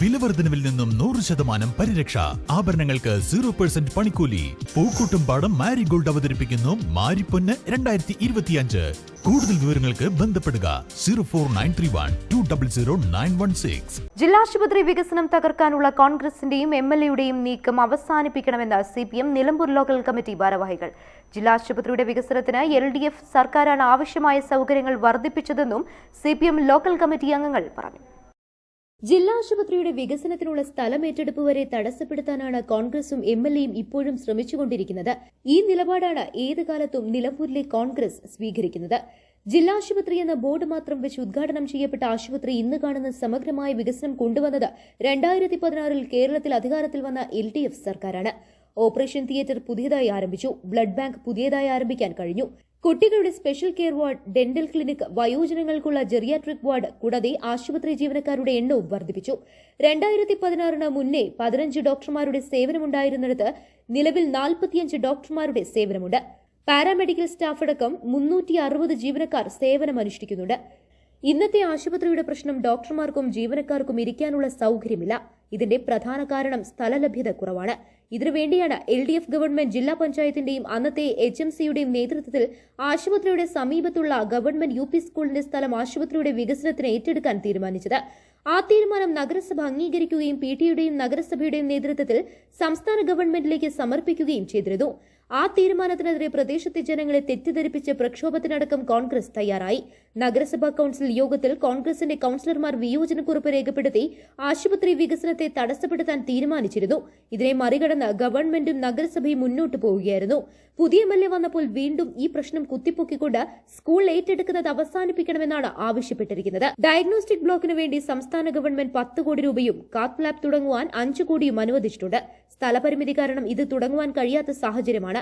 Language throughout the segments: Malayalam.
വിലവർദ്ധനവിൽ നിന്നും നൂറ് ശതമാനം പരിരക്ഷ. ആഭരണങ്ങൾക്ക് സീറോ പെർസെന്റ് പണിക്കൂലി. പൂക്കൂട്ടുംപാടം മാരിഗോൾഡ് അവതരിപ്പിക്കുന്നു മാരിപ്പൊന്ന് രണ്ടായിരത്തി ഇരുപത്തിയഞ്ച് കൂടുതൽ വിവരങ്ങൾക്ക് ബന്ധപ്പെടുക zero four nine three one two double zero nine one six. ജില്ലാശുപത്രി വികസനം തകർക്കാനുള്ള കോൺഗ്രസിന്റെയും എം എൽ എയുടെയും നീക്കം അവസാനിപ്പിക്കണമെന്ന് C P M Nilambur local committee ഭാരവാഹികൾ. ജില്ലാശുപത്രിയുടെ വികസനത്തിന് എൽ ഡി എഫ് സർക്കാരാണ് ആവശ്യമായ സൗകര്യങ്ങൾ വർദ്ധിപ്പിച്ചതെന്നും C P M local committee അംഗങ്ങൾ പറഞ്ഞു. ജില്ലാ ആശുപത്രിയുടെ വികസനത്തിനുള്ള സ്ഥലമേറ്റെടുപ്പ് വരെ തടസ്സപ്പെടുത്താനാണ് കോൺഗ്രസും എം എൽ എയും ഇപ്പോഴും ശ്രമിച്ചുകൊണ്ടിരിക്കുന്നത്. ഈ നിലപാടാണ് ഏത് കാലത്തും നിലമ്പൂരിലെ കോൺഗ്രസ് സ്വീകരിക്കുന്നത്. ജില്ലാ ആശുപത്രി എന്ന ബോർഡ് മാത്രം വെച്ച് ഉദ്ഘാടനം ചെയ്യപ്പെട്ട ആശുപത്രി ഇന്ന് കാണുന്ന സമഗ്രമായ വികസനം കൊണ്ടുവന്നത് രണ്ടായിരത്തി പതിനാറിൽ കേരളത്തിൽ അധികാരത്തിൽ വന്ന എൽ ഡി എഫ് സർക്കാരാണ്. ഓപ്പറേഷൻ തിയേറ്റർ പുതിയതായി ആരംഭിച്ചു. ബ്ലഡ് ബാങ്ക് പുതിയതായി ആരംഭിക്കാൻ കഴിഞ്ഞു. കുട്ടികളുടെ special care ward dental clinic വയോജനങ്ങൾക്കുള്ള geriatric ward കൂടാതെ ആശുപത്രി ജീവനക്കാരുടെ എണ്ണവും വർദ്ധിപ്പിച്ചു. രണ്ടായിരത്തി പതിനാറിന് മുന്നേ പതിനഞ്ച് ഡോക്ടർമാരുടെ സേവനമുണ്ടായിരുന്നിടത്ത് നിലവിൽ നാൽപ്പത്തിയഞ്ച് ഡോക്ടർമാരുടെ സേവനമുണ്ട്. പാരാമെഡിക്കൽ സ്റ്റാഫടക്കം മുന്നൂറ്റി അറുപത് ജീവനക്കാർ സേവനമനുഷ്ഠിക്കുന്നുണ്ട്. ഇന്നത്തെ ആശുപത്രിയുടെ പ്രശ്നം ഡോക്ടർമാർക്കും ജീവനക്കാർക്കും ഇരിക്കാനുള്ള സൗകര്യമില്ല. ഇതിന്റെ പ്രധാന കാരണം സ്ഥലലഭ്യത കുറവാണ്. ഇതിനുവേണ്ടിയാണ് എൽ ഡി എഫ് ഗവൺമെന്റ് ജില്ലാ പഞ്ചായത്തിന്റെയും അന്നത്തെ എച്ച് എം സിയുടെയും നേതൃത്വത്തിൽ ആശുപത്രിയുടെ സമീപത്തുള്ള ഗവൺമെന്റ് യു പി സ്കൂളിന്റെ സ്ഥലം ആശുപത്രിയുടെ വികസനത്തിന് ഏറ്റെടുക്കാൻ തീരുമാനിച്ചത്. ആ തീരുമാനം നഗരസഭ അംഗീകരിക്കുകയും പി ടിയുടെയും നഗരസഭയുടെയും നേതൃത്വത്തിൽ സംസ്ഥാന ഗവൺമെന്റിലേക്ക് സമർപ്പിക്കുകയും ചെയ്തിരുന്നു. ആ തീരുമാനത്തിനെതിരെ പ്രദേശത്തെ ജനങ്ങളെ തെറ്റിദ്ധരിപ്പിച്ച് പ്രക്ഷോഭത്തിനടക്കം കോൺഗ്രസ് തയ്യാറായി. നഗരസഭാ കൌൺസിൽ യോഗത്തിൽ കോൺഗ്രസിന്റെ കൌൺസിലർമാർ വിയോജനക്കുറിപ്പ് രേഖപ്പെടുത്തി ആശുപത്രി വികസനത്തെ തടസ്സപ്പെടുത്താൻ തീരുമാനിച്ചിരുന്നു. ഇതിനെ മറികടന്ന് ഗവൺമെന്റും നഗരസഭയും മുന്നോട്ട് പോവുകയായിരുന്നു. പുതിയ എം എൽ വന്നപ്പോൾ വീണ്ടും ഈ പ്രശ്നം കുത്തിപ്പൊക്കിക്കൊണ്ട് സ്കൂൾ ഏറ്റെടുക്കുന്നത് അവസാനിപ്പിക്കണമെന്നാണ് ആവശ്യപ്പെട്ടിരിക്കുന്നത്. ഡയഗ്നോസ്റ്റിക് ബ്ലോക്കിന് വേണ്ടി സംസ്ഥാന ഗവൺമെന്റ് പത്ത് കോടി രൂപയും കാത്ത് ലാബ് തുടങ്ങുവാൻ അഞ്ചു കോടിയും അനുവദിച്ചിട്ടുണ്ട്. സ്ഥലപരിമിതി കാരണം ഇത് തുടങ്ങുവാൻ കഴിയാത്ത സാഹചര്യമാണ്.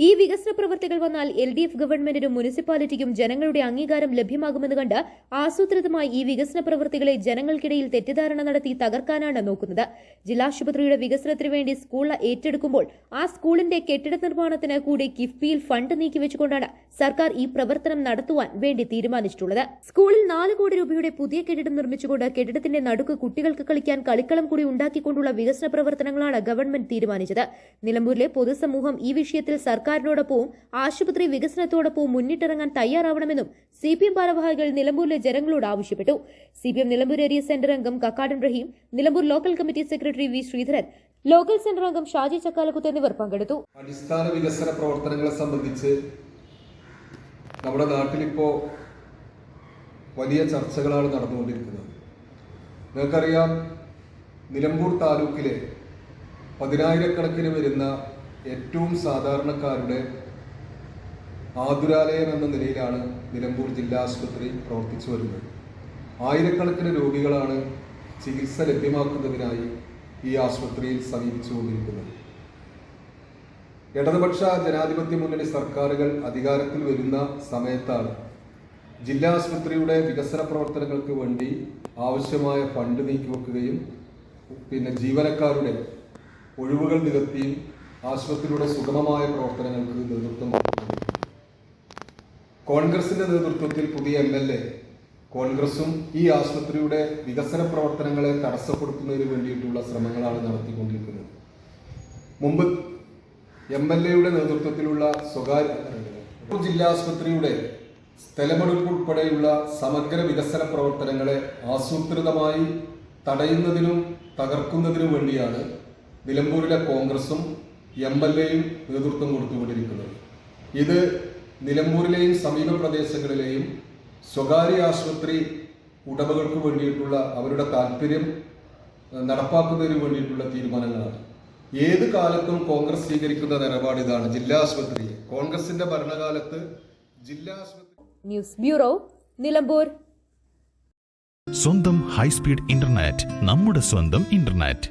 ഈ വികസന പ്രവർത്തികൾ വന്നാൽ എൽ ഡി എഫ് ഗവൺമെന്റിനും മുനിസിപ്പാലിറ്റിക്കും ജനങ്ങളുടെ അംഗീകാരം ലഭ്യമാകുമെന്ന് കണ്ട് ആസൂത്രിതമായി ഈ വികസന പ്രവർത്തികളെ ജനങ്ങൾക്കിടയിൽ തെറ്റിദ്ധാരണ നടത്തി തകർക്കാനാണ് നോക്കുന്നത്. ജില്ലാശുപത്രിയുടെ വികസനത്തിനു വേണ്ടി സ്കൂൾ ഏറ്റെടുക്കുമ്പോൾ ആ സ്കൂളിന്റെ കെട്ടിട നിർമ്മാണത്തിന് കൂടി കിഫ്ബിയിൽ ഫണ്ട് നീക്കിവെച്ചുകൊണ്ടാണ് സർക്കാർ ഈ പ്രവർത്തനം നടത്തുവാൻ വേണ്ടി തീരുമാനിച്ചിട്ടുള്ളത്. സ്കൂളിൽ നാല് കോടി രൂപയുടെ പുതിയ കെട്ടിടം നിർമ്മിച്ചുകൊണ്ട് കെട്ടിടത്തിന്റെ നടുക്ക് കുട്ടികൾക്ക് കളിക്കാൻ കളിക്കളം കൂടി ഉണ്ടാക്കിക്കൊണ്ടുള്ള വികസന പ്രവർത്തനങ്ങളാണ് ഗവൺമെന്റ് തീരുമാനിച്ചത്. നിലമ്പൂരിലെ പൊതുസമൂഹം ഈ വിഷയത്തിൽ സർക്കാരിനോടൊപ്പവും ആശുപത്രി വികസനത്തോടൊപ്പവും മുന്നിട്ടിറങ്ങാൻ തയ്യാറാവണമെന്നും സി പി എം ഭാരവാഹികൾ നിലമ്പൂരിലെ ജനങ്ങളോട് ആവശ്യപ്പെട്ടു. C P M Nilambur area centre അംഗം Kakkadan Rahim Nilambur local committee secretary V Sreedharan local centre അംഗം ഷാജി ചക്കാലക്കുത്ത് എന്നിവർ പങ്കെടുത്തു. അടിസ്ഥാന വികസന പ്രവർത്തനങ്ങളെ സംബന്ധിച്ച് നമ്മുടെ നാട്ടിലിപ്പോ വലിയ ചർച്ചകളാണ് നടന്നുകൊണ്ടിരിക്കുന്നത്. നിങ്ങൾക്കറിയാം നിലമ്പൂർ താലൂക്കിലെ പതിനായിരക്കണക്കിന് വരുന്ന ഏറ്റവും സാധാരണക്കാരുടെ ആതുരാലയം എന്ന നിലയിലാണ് നിലമ്പൂർ ജില്ലാ ആശുപത്രി പ്രവർത്തിച്ചു വരുന്നത്. ആയിരക്കണക്കിന് രോഗികളാണ് ചികിത്സ ലഭ്യമാക്കുന്നതിനായി ഈ ആശുപത്രിയിൽ സമീപിച്ചുകൊണ്ടിരിക്കുന്നത് ഇടതുപക്ഷ ജനാധിപത്യ മുന്നണി സർക്കാരുകൾ അധികാരത്തിൽ വരുന്ന സമയത്താണ് ജില്ലാ ആശുപത്രിയുടെ വികസന പ്രവർത്തനങ്ങൾക്ക് വേണ്ടി ആവശ്യമായ ഫണ്ട് നീക്കിവെക്കുകയും പിന്നെ ജീവനക്കാരുടെ ഒഴിവുകൾ നികത്തിയും ആശുപത്രിയുടെ സുഗമമായ പ്രവർത്തനങ്ങൾക്ക് നേതൃത്വം കോൺഗ്രസിന്റെ നേതൃത്വത്തിൽ പുതിയ എം എൽ എ. കോൺഗ്രസും ഈ ആശുപത്രിയുടെ വികസന പ്രവർത്തനങ്ങളെ തടസ്സപ്പെടുത്തുന്നതിന് വേണ്ടിയിട്ടുള്ള ശ്രമങ്ങളാണ് നടത്തിക്കൊണ്ടിരിക്കുന്നത്. മുമ്പ് എം എൽ എയുടെ നേതൃത്വത്തിലുള്ള സ്വകാര്യ ജില്ലാ ആശുപത്രിയുടെ സ്ഥലമെടുപ്പ് ഉൾപ്പെടെയുള്ള സമഗ്ര വികസന പ്രവർത്തനങ്ങളെ ആസൂത്രിതമായി തടയുന്നതിനും തകർക്കുന്നതിനും വേണ്ടിയാണ് നിലമ്പൂരിലെ കോൺഗ്രസും എം എൽ എയും നേതൃത്വം കൊടുത്തുകൊണ്ടിരിക്കുന്നത്. ഇത് നിലമ്പൂരിലെയും സമീപ പ്രദേശങ്ങളിലെയും സ്വകാര്യ ആശുപത്രി ഉടമകൾക്ക് വേണ്ടിയിട്ടുള്ള അവരുടെ താല്പര്യം നടപ്പാക്കുന്നതിന് വേണ്ടിയിട്ടുള്ള തീരുമാനങ്ങളാണ്. ഏത് കാലത്തും കോൺഗ്രസ് സ്വീകരിക്കുന്ന നിലപാട് ഇതാണ്. ജില്ലാ ആശുപത്രി. കോൺഗ്രസിന്റെ ഭരണകാലത്ത് ജില്ലാ ആശുപത്രി ന്യൂസ് ബ്യൂറോ നിലമ്പൂർ. സ്വന്തം ഹൈസ്പീഡ് ഇന്റർനെറ്റ് നമ്മുടെ സ്വന്തം ഇന്റർനെറ്റ്.